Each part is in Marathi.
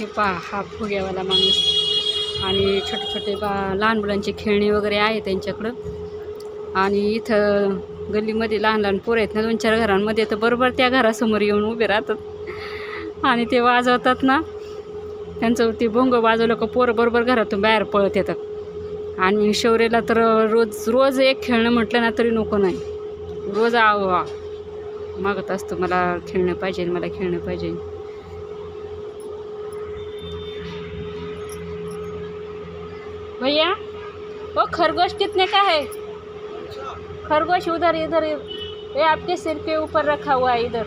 हे पहा हा फुग्यावाला माणूस. आणि छोटे छोटे बा लहान मुलांची खेळणी वगैरे आहे त्यांच्याकडं. आणि इथं गल्लीमध्ये लहान लहान पोरं आहेत ना दोन चार घरांमध्ये तर बरोबर त्या घरासमोर येऊन उभे राहतात. आणि ते वाजवतात ना त्यांचं ते भोंग वाजवलं का पोरं बरोबर घरातून बाहेर पळत येतात. आणि शौर्यला तर रोज रोज एक खेळणं म्हटलं ना तरी नको नाही. रोज आव. मागत असतो मला खेळणं पाहिजे मला खेळणं पाहिजे. वो खरगोश कितने का है? खरगोश उधर, इधर ये आपके सिर के ऊपर रखा हुआ है, इधर।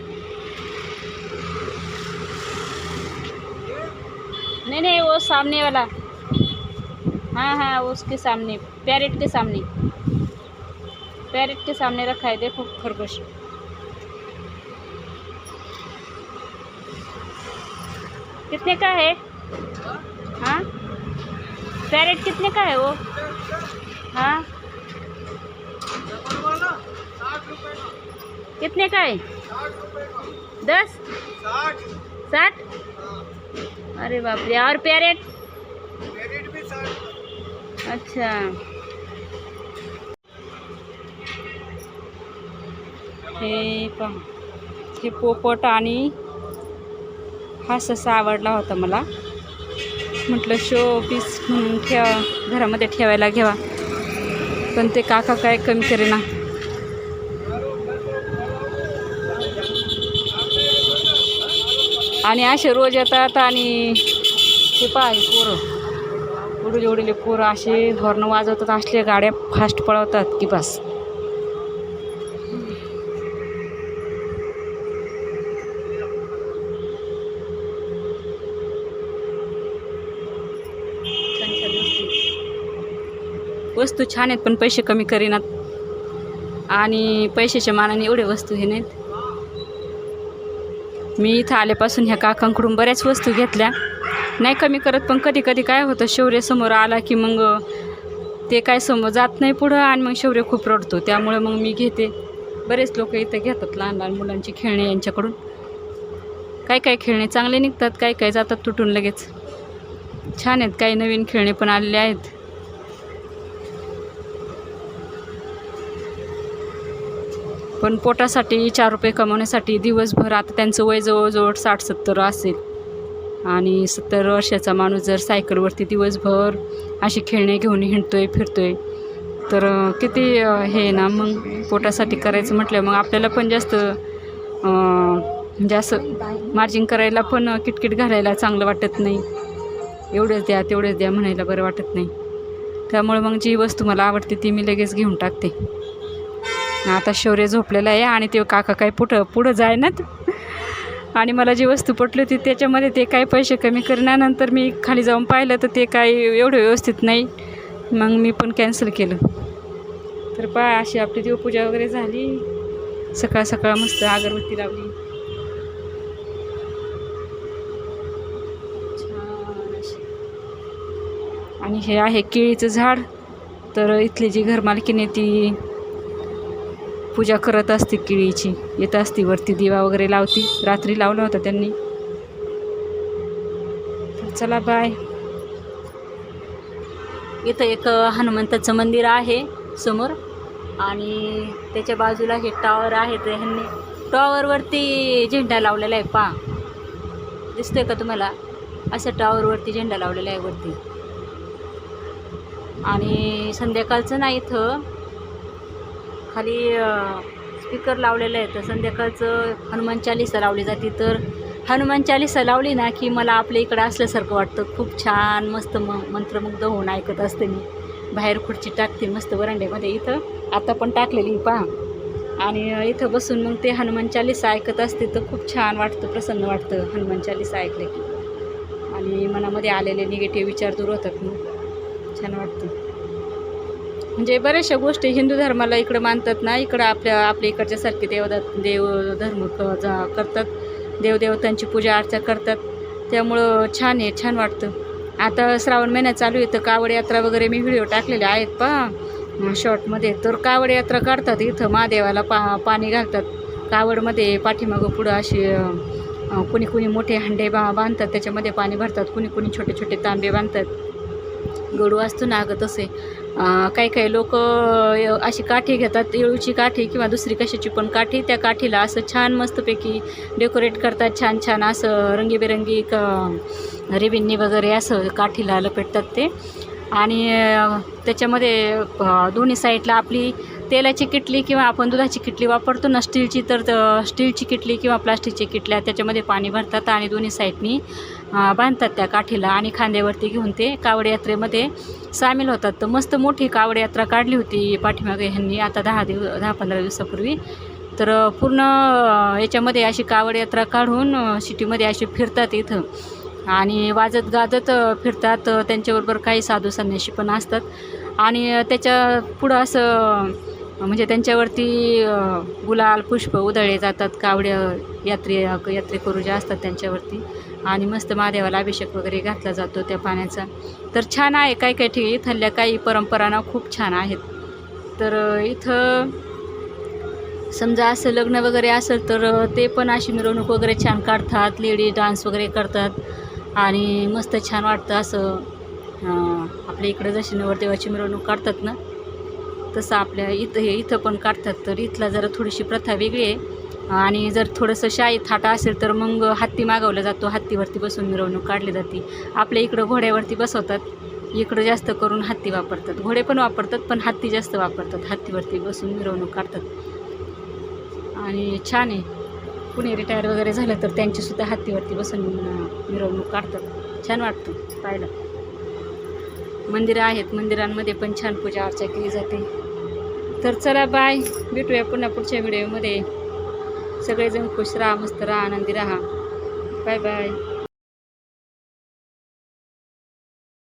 नहीं नहीं, वो सामने वाला। हाँ हाँ उसके सामने, पैरेट के सामने। पैरेट के सामने रखा है, देखो, खरगोश। कितने का है? हाँ? पैरेट कितने का है वो? हाँ? कितने का है? दस? साठ? अरे बाप रे, और पैरेट? अच्छा। हे पोपट आणि हा ससा आवडला होता मला. म्हटलं शो पीस म्हणून ठेवा घरामध्ये ठेवायला घ्यावा. पण ते काका काय कमी करेना. आणि असे रोज येतात आणि ते पहा पोरं. उडले उडले पोरं असे हॉर्न वाजवतात असले गाड्या फास्ट पळवतात की बस. वस्तू छान आहेत पण पैसे कमी करीनात. आणि पैशाच्या मानाने एवढे वस्तू हे नाहीत. मी इथं आल्यापासून ह्या काकांकडून बऱ्याच वस्तू घेतल्या. नाही कमी करत पण कधी कधी काय होतं शौर्य समोर आला की मग ते काय समोर जात नाही पुढं आणि मग शौर्य खूप रडतो. त्यामुळे मग मी घेते. बरेच लोक इथं घेतात लहान लहान मुलांची खेळणे यांच्याकडून. काय काय खेळणे चांगले निघतात काय काय जातात तुटून लगेच. छान आहेत काही नवीन खेळणे पण आलेले आहेत. पण पोटासाठी चार रुपये कमवण्यासाठी दिवसभर आता त्यांचं वय जवळजवळ साठ सत्तर असेल. आणि सत्तर वर्षाचा माणूस जर सायकलवरती दिवसभर अशी खेळणे घेऊन हिंडतोय फिरतोय तर किती हे ना मग पोटासाठी करायचं म्हटलं मग आपल्याला पण जास्त जास्त म्हणजे असं मार्जिंग करायला पण किटकिट घालायला चांगलं वाटत नाही. एवढंच द्या तेवढंच द्या म्हणायला बरं वाटत नाही. त्यामुळे मग जी वस्तू मला आवडते ती मी लगेच घेऊन टाकते. आता शौर्य झोपलेला आहे आणि ते काका काय पुढं पुढं जायनात आणि मला जी वस्तू पटली होती त्याच्यामध्ये ते काही पैसे कमी करण्यानंतर मी खाली जाऊन पाहिलं तर ते काही एवढं व्यवस्थित नाही. मग मी पण कॅन्सल केलं. तर पा अशी आपली देवपूजा वगैरे झाली. सकाळ सकाळ मस्त अगरबत्ती लावली. आणि हे आहे केळीचं झाड. तर इथली जी घरमालकीने ती पूजा करत असते केळीची. येत असती वरती दिवा वगैरे लावती. रात्री लावला होता त्यांनी. चला बाय इथं एक हनुमंताचं मंदिर आहे समोर. आणि त्याच्या बाजूला हे टॉवर आहे. तर ह्यांनी टॉवरवरती झेंडा लावलेला आहे पा दिसतोय का तुम्हाला? असं टॉवरवरती झेंडा लावलेला आहे वरती. आणि संध्याकाळचं ना इथं खाली स्पीकर लावलेलं आहे. तर संध्याकाळचं हनुमान चालिसा लावली जाते. तर हनुमान चालिसा लावली ना की मला आपल्या इकडं असल्यासारखं वाटतं. खूप छान मस्त म मंत्रमुग्ध होऊन ऐकत असते मी. बाहेर खुर्ची टाकते मस्त वरांड्यामध्ये इथं. आता पण टाकलेली पहा. आणि इथं बसून मग ते हनुमान चालिसा ऐकत असते तर खूप छान वाटतं प्रसन्न वाटतं हनुमान चालिसा ऐकलं की. आणि मनामध्ये आलेले निगेटिव्ह विचार दूर होतात मग. छान वाटतं. म्हणजे बऱ्याचशा गोष्टी हिंदू धर्माला इकडं मानतात ना इकडं आपल्या आपल्या इकडच्यासारखे देवदा देव धर्म जा करतात. देवदेवतांची पूजा अर्चा करतात. त्यामुळं छान आहे छान वाटतं. आता श्रावण महिन्यात चालू आहे तर कावड यात्रा वगैरे मी व्हिडिओ टाकलेले आहेत पा शॉर्टमध्ये तर कावड यात्रा काढतात इथं महादेवाला पा पाणी घालतात. कावडमध्ये पाठीमागं पुढं अशी कुणी कुणी मोठे हंडे बा बांधतात त्याच्यामध्ये पाणी भरतात. कुणी कुणी छोटे छोटे तांबे बांधतात. गडू असतो ना अगं तसे काही काही लोक अशी काठी घेतात येळूची काठी किंवा दुसरी कशाची पण काठी त्या काठीला असं छान मस्तपैकी डेकोरेट करतात छान छान असं रंगीबेरंगी क रिबिन्नी वगैरे असं काठीला लपेटतात ते. आणि त्याच्यामध्ये दोन्ही साईडला आपली तेलाची किटली किंवा आपण दुधाची किटली वापरतो ना स्टीलची तर स्टीलची किटली किंवा प्लास्टिकची किटल्या त्याच्यामध्ये पाणी भरतात आणि दोन्ही साईडनी बांधतात त्या काठीला आणि खांद्यावरती घेऊन ते कावड यात्रेमध्ये सामील होतात. तर मस्त मोठी कावड यात्रा काढली होती पाठीमागे ह्यांनी आता दहा दिव दहा पंधरा दिवसापूर्वी. तर पूर्ण याच्यामध्ये अशी कावड यात्रा काढून सिटीमध्ये अशी फिरतात इथं. आणि वाजत गाजत फिरतात त्यांच्याबरोबर काही साधू संन्याशी पण असतात. आणि त्याच्या पुढं असं म्हणजे त्यांच्यावरती गुलाल पुष्प उधळले जातात कावड्या यात्रे यात्रेकरू ज्या असतात त्यांच्यावरती. आणि मस्त महादेवाला अभिषेक वगैरे घातला जातो त्या पाण्याचा. तर छान आहे काही काही ठिकाणी. इथल्या काही परंपरा खूप छान आहेत. तर इथं समजा असं लग्न वगैरे असेल तर ते पण अशी मिरवणूक वगैरे छान काढतात. लेडी डान्स वगैरे करतात. आणि मस्त छान वाटतं असं. आपल्या इकडं जशी नवरदेवाची मिरवणूक काढतात ना तसं आपल्या इथं हे इथं पण काढतात. तर इथला जरा थोडीशी प्रथा वेगळी आहे. आणि जर थोडंसं शाई थाटा असेल तर मग हत्ती मागवला जातो. हत्तीवरती बसून मिरवणूक काढली जाते. आपल्या इकडं घोड्यावरती बसवतात. इकडं जास्त करून हत्ती वापरतात. घोडे पण वापरतात पण हत्ती जास्त वापरतात. हत्तीवरती बसून मिरवणूक काढतात. आणि छान आहे. कुणी रिटायर वगैरे झालं तर त्यांचीसुद्धा हत्तीवरती बसून मिरवणूक काढतात. छान वाटतं पाहायला. मंदिरं आहेत. मंदिरांमध्ये पण छान पूजा अर्चा केली जाते. तर चला बाय. भेटूया पुन्हा पुढच्या व्हिडिओमध्ये. सगळेजण खुश राहा मस्त राहा आनंदी राहा. Bye bye.